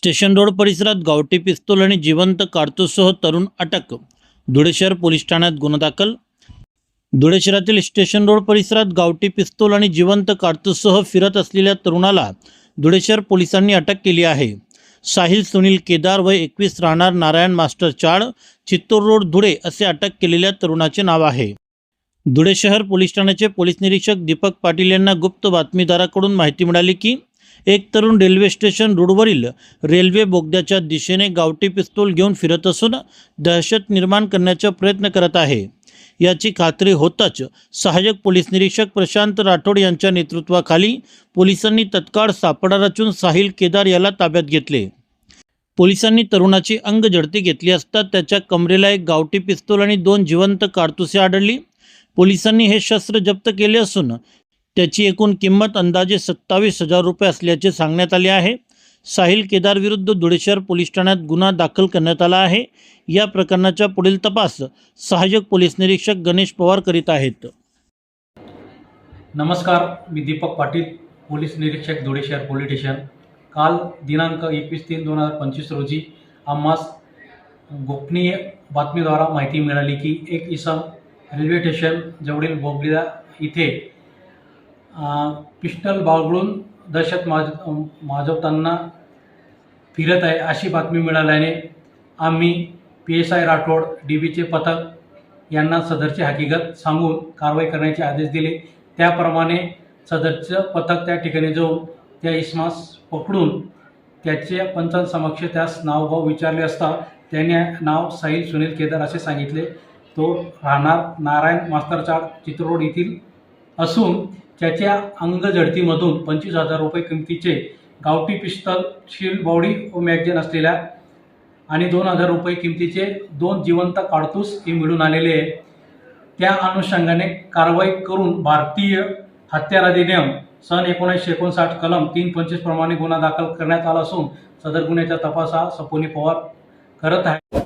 Station road परिसरात गावठी पिस्तूल आणि जिवंत कारतूससह तरुण अटक. धुळे शहर पोलीस ठाण्यात गुन्हा दाखल. धुळे शहरातील स्टेशन रोड परिसरात गावठी पिस्तूल आणि जिवंत कारतूससह फिरत असलेल्या तरुणाला धुळे शहर पोलिसांनी अटक केली आहे. साहिल सुनील केदार व एकवीस राहणार नारायण मास्टर चाळ चित्तूर रोड धुळे असे अटक केलेल्या तरुणाचे नाव आहे. धुळे शहर पोलीस ठाण्याचे पोलीस निरीक्षक दीपक पाटील यांना गुप्त बातमीदाराकडून माहिती मिळाली की एक तरुण रेल्वे स्टेशन रोडवरील रेल्वे बोगद्याच्या दिशेने गावठी पिस्तूल घेऊन फिरत असून दहशत निर्माण करण्याचा प्रयत्न करत आहे. याची खात्री होताच सहाय्यक पोलीस निरीक्षक प्रशांत राठोड यांच्या नेतृत्वाखाली पोलिसांनी तत्काळ सापडा रचून साहिल केदार याला ताब्यात घेतले. पोलिसांनी तरुणाची अंग झडती घेतली असता त्याच्या कमरेला एक गावठी पिस्तूल आणि दोन जिवंत कारतुसे आढळली. पोलिसांनी हे शस्त्र जप्त केले असून त्याची एकूण किंमत अंदाजे सत्तावीस हजार रुपये असल्याचे सांगण्यात आले आहे. साहिल केदार विरुद्ध पोलीस ठाण्यात गुन्हा दाखल करण्यात आला आहे. या प्रकरणाचा पुढील तपास सहाय्यक पोलीस निरीक्षक गणेश पवार करीत आहेत. नमस्कार मी दीपक पाटील पोलीस निरीक्षक धुळेश्वर पोलीस स्टेशन. काल दिनांक एकवीस तीन दोन हजार पंचवीस रोजी आम्हास गोपनीय बातमीद्वारा माहिती मिळाली की एक इसम रेल्वे स्टेशन जवळील बोगलिया इथे पिस्टल बाळगळून दहशत माज माजवताना फिरत आहे अशी बातमी मिळाल्याने आम्ही P S I Rathod D बीचे पथक यांना सदरची हकीकत सांगून कारवाई करण्याचे आदेश दिले. त्याप्रमाणे सदरचं पथक त्या ठिकाणी जाऊन त्या इसमास पकडून त्याचे पंचांसमक्ष त्यास नावभाव विचारले असता त्याने नाव साहिल सुनील केदार असे सांगितले. तो राहणार नारायण मास्तरचाड चित्ररोड येथील असून त्याच्या अंगजडतीमधून पंचवीस हजार रुपये किमतीचे गावठी पिस्तल शील्ड बॉडी व मॅगझिन असलेल्या आणि दोन हजार रुपये किमतीचे दोन जिवंत काडतूस हे मिळून आलेले आहे. त्या अनुषंगाने कारवाई करून भारतीय हत्यार अधिनियम सन एकोणीसशे एकोणसाठ कलम तीन पंचवीस प्रमाणे गुन्हा दाखल करण्यात आला असून सदर गुन्ह्याचा तपास हा सपोनी पवार करत आहे.